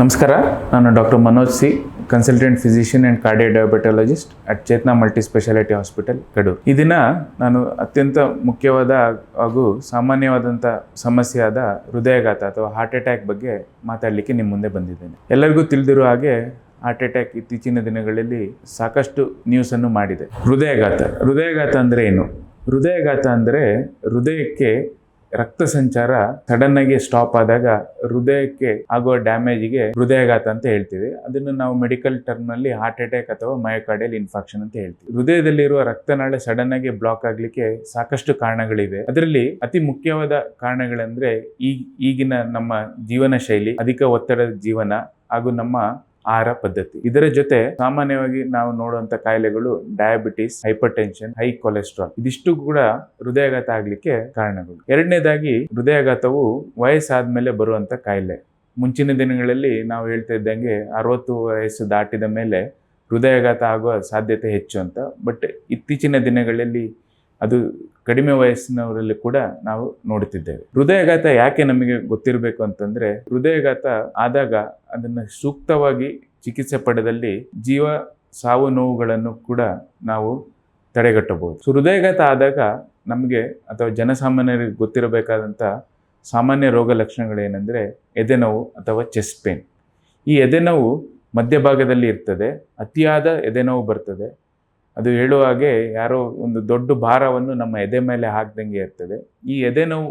ನಮಸ್ಕಾರ, ನಾನು doctor Manoj C consultant physician and cardio diabetologist at Chetana multi specialty hospital Kadur ಈ ದಿನ ನಾನು ಅತ್ಯಂತ ಮುಖ್ಯವಾದ ಹಾಗೂ ಸಾಮಾನ್ಯವಾದಂಥ ಸಮಸ್ಯೆಯಾದ ಹೃದಯಾಘಾತ ಅಥವಾ ಹಾರ್ಟ್ ಅಟ್ಯಾಕ್ ಬಗ್ಗೆ ಮಾತಾಡಲಿಕ್ಕೆ ನಿಮ್ಮ ಮುಂದೆ ಬಂದಿದ್ದೇನೆ. ಎಲ್ಲರಿಗೂ ತಿಳಿದಿರೋ ಹಾಗೆ ಹಾರ್ಟ್ ಅಟ್ಯಾಕ್ ಇತ್ತೀಚಿನ ದಿನಗಳಲ್ಲಿ ಸಾಕಷ್ಟು ನ್ಯೂಸನ್ನು ಮಾಡಿದೆ. ಹೃದಯಾಘಾತ. ಹೃದಯಾಘಾತ ಅಂದರೆ ಏನು? ಹೃದಯಾಘಾತ ಅಂದರೆ ಹೃದಯಕ್ಕೆ ರಕ್ತ ಸಂಚಾರ ಸಡನ್ ಆಗಿ ಸ್ಟಾಪ್ ಆದಾಗ ಹೃದಯಕ್ಕೆ ಆಗುವ ಡ್ಯಾಮೇಜಿಗೆ ಹೃದಯಾಘಾತ ಅಂತ ಹೇಳ್ತೀವಿ. ಅದನ್ನು ನಾವು ಮೆಡಿಕಲ್ ಟರ್ಮ್ನಲ್ಲಿ ಹಾರ್ಟ್ ಅಟ್ಯಾಕ್ ಅಥವಾ ಮಯೋಕಾರ್ಡಿಯಲ್ ಇನ್ಫಾಕ್ಷನ್ ಅಂತ ಹೇಳ್ತೀವಿ. ಹೃದಯದಲ್ಲಿರುವ ರಕ್ತನಾಳ ಸಡನ್ ಆಗಿ ಬ್ಲಾಕ್ ಆಗ್ಲಿಕ್ಕೆ ಸಾಕಷ್ಟು ಕಾರಣಗಳಿವೆ. ಅದರಲ್ಲಿ ಅತಿ ಮುಖ್ಯವಾದ ಕಾರಣಗಳಂದ್ರೆ ಈ ಈಗಿನ ನಮ್ಮ ಜೀವನ ಶೈಲಿ ಅಧಿಕ ಒತ್ತಡದ ಜೀವನ ಹಾಗೂ ನಮ್ಮ ಆಹಾರ ಪದ್ಧತಿ. ಇದರ ಜೊತೆ ಸಾಮಾನ್ಯವಾಗಿ ನಾವು ನೋಡುವಂತ ಕಾಯಿಲೆಗಳು diabetes hypertension high cholesterol ಇದಿಷ್ಟು ಕೂಡ ಹೃದಯಾಘಾತ ಆಗ್ಲಿಕ್ಕೆ ಕಾರಣಗಳು. ಎರಡನೇದಾಗಿ ಹೃದಯಾಘಾತವು ವಯಸ್ಸಾದ್ಮೇಲೆ ಬರುವಂತ ಕಾಯಿಲೆ. ಮುಂಚಿನ ದಿನಗಳಲ್ಲಿ ನಾವು ಹೇಳ್ತಾ ಇದ್ದಂಗೆ ಅರವತ್ತು ವಯಸ್ಸು ದಾಟಿದ ಮೇಲೆ ಹೃದಯಾಘಾತ ಆಗುವ ಸಾಧ್ಯತೆ ಹೆಚ್ಚು ಅಂತ. ಬಟ್ ಇತ್ತೀಚಿನ ದಿನಗಳಲ್ಲಿ ಅದು ಕಡಿಮೆ ವಯಸ್ಸಿನವರಲ್ಲಿ ಕೂಡ ನಾವು ನೋಡುತ್ತಿದ್ದೇವೆ. ಹೃದಯಘಾತ ಯಾಕೆ ನಮಗೆ ಗೊತ್ತಿರಬೇಕು ಅಂತಂದ್ರೆ, ಹೃದಯಘಾತ ಆದಾಗ ಅದನ್ನು ಸೂಕ್ತವಾಗಿ ಚಿಕಿತ್ಸೆ ಪಡೆದಲ್ಲಿ ಜೀವ ಸಾವು ನೋವುಗಳನ್ನು ಕೂಡ ನಾವು ತಡೆಗಟ್ಟಬಹುದು. ಸೊ ಹೃದಯಾಘಾತ ಆದಾಗ ನಮಗೆ ಅಥವಾ ಜನಸಾಮಾನ್ಯರಿಗೆ ಗೊತ್ತಿರಬೇಕಾದಂಥ ಸಾಮಾನ್ಯ ರೋಗ ಲಕ್ಷಣಗಳೇನೆಂದರೆ ಎದೆನೋವು ಅಥವಾ ಚೆಸ್ಟ್ ಪೇನ್ ಈ ಎದೆನೋವು ಮಧ್ಯಭಾಗದಲ್ಲಿ ಇರ್ತದೆ, ಅತಿಯಾದ ಎದೆನೋವು ಬರ್ತದೆ ಅದು ಹೇಳುವ ಹಾಗೆ ಯಾರೋ ಒಂದು ದೊಡ್ಡ ಭಾರವನ್ನು ನಮ್ಮ ಎದೆ ಮೇಲೆ ಹಾಕ್ದಂಗೆ ಇರ್ತದೆ. ಈ ಎದೆನೋವು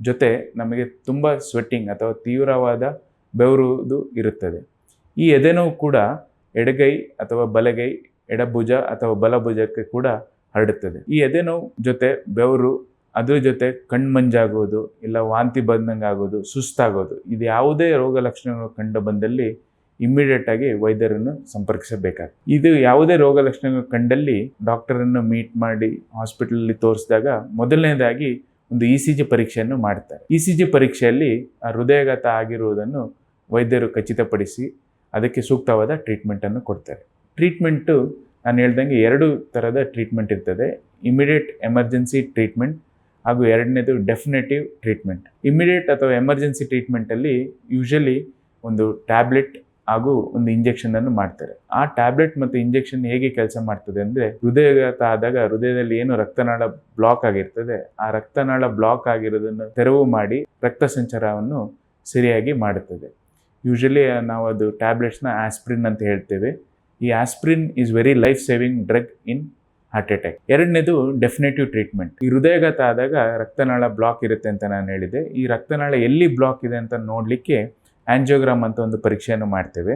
ಜೊತೆ ನಮಗೆ ತುಂಬ ಸ್ವೆಟ್ಟಿಂಗ್ ಅಥವಾ ತೀವ್ರವಾದ ಬೆವರುವುದು ಇರುತ್ತದೆ. ಈ ಎದೆನೋವು ಕೂಡ ಎಡಗೈ ಅಥವಾ ಬಲಗೈ, ಎಡಭುಜ ಅಥವಾ ಬಲಭುಜಕ್ಕೆ ಕೂಡ ಹರಡುತ್ತದೆ. ಈ ಎದೆ ನೋವು ಜೊತೆ ಬೆವರು, ಅದ್ರ ಜೊತೆ ಕಣ್ಮಂಜಾಗೋದು, ಇಲ್ಲ ವಾಂತಿ ಬಂದಂಗೆ ಆಗೋದು ಸುಸ್ತಾಗೋದು, ಇದು ಯಾವುದೇ ರೋಗ ಲಕ್ಷಣಗಳು ಕಂಡು ಬಂದಲ್ಲಿ ಇಮ್ಮಿಡಿಯೇಟ್ ಆಗಿ ವೈದ್ಯರನ್ನು ಸಂಪರ್ಕಿಸಬೇಕಾಗ್ತದೆ. ಇದು ಯಾವುದೇ ರೋಗ ಲಕ್ಷಣಗಳು ಕಂಡಲ್ಲಿ ಡಾಕ್ಟರನ್ನು ಮೀಟ್ ಮಾಡಿ ಹಾಸ್ಪಿಟಲಲ್ಲಿ ತೋರಿಸಿದಾಗ ಮೊದಲನೇದಾಗಿ ಒಂದು ಇ ಸಿ ಜಿ ಪರೀಕ್ಷೆಯನ್ನು ಮಾಡ್ತಾರೆ. ಇ ಸಿ ಜಿ ಪರೀಕ್ಷೆಯಲ್ಲಿ ಆ ಹೃದಯಾಘಾತ ಆಗಿರುವುದನ್ನು ವೈದ್ಯರು ಖಚಿತಪಡಿಸಿ ಅದಕ್ಕೆ ಸೂಕ್ತವಾದ ಟ್ರೀಟ್ಮೆಂಟನ್ನು ಕೊಡ್ತಾರೆ. ಟ್ರೀಟ್ಮೆಂಟು ನಾನು ಹೇಳ್ದಂಗೆ ಎರಡು ಥರದ ಟ್ರೀಟ್ಮೆಂಟ್ ಇರ್ತದೆ. ಇಮಿಡಿಯೇಟ್ ಎಮರ್ಜೆನ್ಸಿ ಟ್ರೀಟ್ಮೆಂಟ್ ಹಾಗೂ ಎರಡನೇದು ಡೆಫಿನೆಟಿವ್ ಟ್ರೀಟ್ಮೆಂಟ್ ಇಮಿಡಿಯೇಟ್ ಅಥವಾ ಎಮರ್ಜೆನ್ಸಿ ಟ್ರೀಟ್ಮೆಂಟಲ್ಲಿ ಯೂಶಲಿ ಒಂದು ಟ್ಯಾಬ್ಲೆಟ್ ಹಾಗೂ ಒಂದು ಇಂಜೆಕ್ಷನ್ ಅನ್ನು ಮಾಡ್ತಾರೆ. ಆ ಟ್ಯಾಬ್ಲೆಟ್ ಮತ್ತು ಇಂಜೆಕ್ಷನ್ ಹೇಗೆ ಕೆಲಸ ಮಾಡ್ತದೆ ಅಂದ್ರೆ ಹೃದಯಘಾತ ಆದಾಗ ಹೃದಯದಲ್ಲಿ ಏನು ರಕ್ತನಾಳ ಬ್ಲಾಕ್ ಆಗಿರ್ತದೆ, ಆ ರಕ್ತನಾಳ ಬ್ಲಾಕ್ ಆಗಿರೋದನ್ನು ತೆರವು ಮಾಡಿ ರಕ್ತ ಸಂಚಾರವನ್ನು ಸರಿಯಾಗಿ ಮಾಡುತ್ತದೆ. ಯೂಶಲಿ ನಾವು ಅದು ಟ್ಯಾಬ್ಲೆಟ್ಸ್ನ ಆಸ್ಪ್ರಿನ್ ಅಂತ ಹೇಳ್ತೇವೆ. ಈ aspirin is very life saving drug in heart attack ಎರಡನೇದು ಡೆಫಿನೆಟಿವ್ ಟ್ರೀಟ್ಮೆಂಟ್ ಈ ಹೃದಯಘಾತ ಆದಾಗ ರಕ್ತನಾಳ ಬ್ಲಾಕ್ ಇರುತ್ತೆ ಅಂತ ನಾನು ಹೇಳಿದೆ. ಈ ರಕ್ತನಾಳ ಎಲ್ಲಿ ಬ್ಲಾಕ್ ಇದೆ ಅಂತ ನೋಡಲಿಕ್ಕೆ ಆ್ಯಂಜಿಯೋಗ್ರಾಮ್ ಅಂತ ಒಂದು ಪರೀಕ್ಷೆಯನ್ನು ಮಾಡ್ತೇವೆ.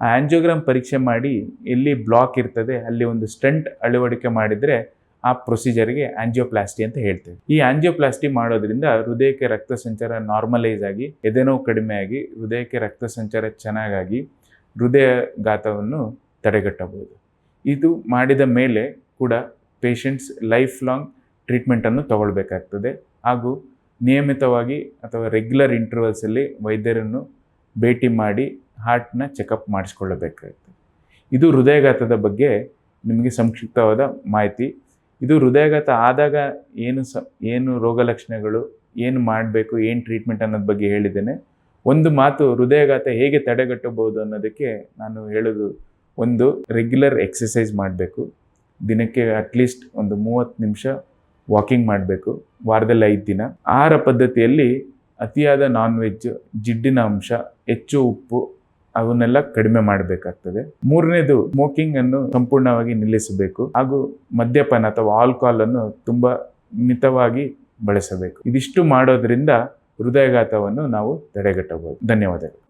ಆ ಆ್ಯಂಜಿಯೋಗ್ರಾಮ್ ಪರೀಕ್ಷೆ ಮಾಡಿ ಎಲ್ಲಿ ಬ್ಲಾಕ್ ಇರ್ತದೆ, ಅಲ್ಲಿ ಒಂದು ಸ್ಟಂಟ್ ಅಳವಡಿಕೆ ಮಾಡಿದರೆ ಆ ಪ್ರೊಸೀಜರ್ಗೆ ಆಂಜಿಯೋಪ್ಲಾಸ್ಟಿ ಅಂತ ಹೇಳ್ತೇವೆ. ಈ ಆಂಜಿಯೋಪ್ಲಾಸ್ಟಿ ಮಾಡೋದ್ರಿಂದ ಹೃದಯಕ್ಕೆ ರಕ್ತ ಸಂಚಾರ ನಾರ್ಮಲೈಸ್ ಆಗಿ ಎದೆನೋವು ಕಡಿಮೆ ಆಗಿ, ಹೃದಯಕ್ಕೆ ರಕ್ತ ಸಂಚಾರ ಚೆನ್ನಾಗಾಗಿ ಹೃದಯಘಾತವನ್ನು ತಡೆಗಟ್ಟಬಹುದು. ಇದು ಮಾಡಿದ ಮೇಲೆ ಕೂಡ ಪೇಷಂಟ್ಸ್ ಲೈಫ್ ಲಾಂಗ್ ಟ್ರೀಟ್ಮೆಂಟನ್ನು ತಗೊಳ್ಬೇಕಾಗ್ತದೆ. ಹಾಗೂ ನಿಯಮಿತವಾಗಿ ಅಥವಾ ರೆಗ್ಯುಲರ್ ಇಂಟರ್ವಲ್ಸಲ್ಲಿ ವೈದ್ಯರನ್ನು ಭೇಟಿ ಮಾಡಿ ಹಾರ್ಟ್ನ ಚೆಕಪ್ ಮಾಡಿಸ್ಕೊಳ್ಳಬೇಕಾಗ್ತದೆ ಇದು ಹೃದಯಾಘಾತದ ಬಗ್ಗೆ ನಿಮಗೆ ಸಂಕ್ಷಿಪ್ತವಾದ ಮಾಹಿತಿ. ಇದು ಹೃದಯಾಘಾತ ಆದಾಗ ಏನು ಸ, ಏನು ರೋಗ ಲಕ್ಷಣಗಳು, ಏನು ಮಾಡಬೇಕು, ಏನು ಟ್ರೀಟ್ಮೆಂಟ್ ಅನ್ನೋದ ಬಗ್ಗೆ ಹೇಳಿದ್ದೇನೆ. ಒಂದು ಮಾತು ಹೃದಯಾಘಾತ ಹೇಗೆ ತಡೆಗಟ್ಟಬಹುದು ಅನ್ನೋದಕ್ಕೆ ನಾನು ಹೇಳೋದು ಒಂದು ರೆಗ್ಯುಲರ್ ಎಕ್ಸಸೈಸ್ ಮಾಡಬೇಕು. ದಿನಕ್ಕೆ ಅಟ್ಲೀಸ್ಟ್ ಒಂದು ಮೂವತ್ತು ನಿಮಿಷ ವಾಕಿಂಗ್ ಮಾಡಬೇಕು. ವಾರದಲ್ಲಿ ಐದು ದಿನ. ಆಹಾರ ಪದ್ಧತಿಯಲ್ಲಿ ಅತಿಯಾದ ನಾನ್ ವೆಜ್ ಜಿಡ್ಡಿನ ಅಂಶ, ಹೆಚ್ಚು ಉಪ್ಪು, ಅವನ್ನೆಲ್ಲ ಕಡಿಮೆ ಮಾಡಬೇಕಾಗ್ತದೆ. ಮೂರನೇದು ಸ್ಮೋಕಿಂಗ್ ಅನ್ನು ಸಂಪೂರ್ಣವಾಗಿ ನಿಲ್ಲಿಸಬೇಕು. ಹಾಗೂ ಮದ್ಯಪಾನ ಅಥವಾ ಆಲ್ಕೋಹಾಲ್ ಅನ್ನು ತುಂಬಾ ಮಿತವಾಗಿ ಬಳಸಬೇಕು. ಇದಿಷ್ಟು ಮಾಡೋದ್ರಿಂದ ಹೃದಯಾಘಾತವನ್ನು ನಾವು ತಡೆಗಟ್ಟಬಹುದು. ಧನ್ಯವಾದಗಳು.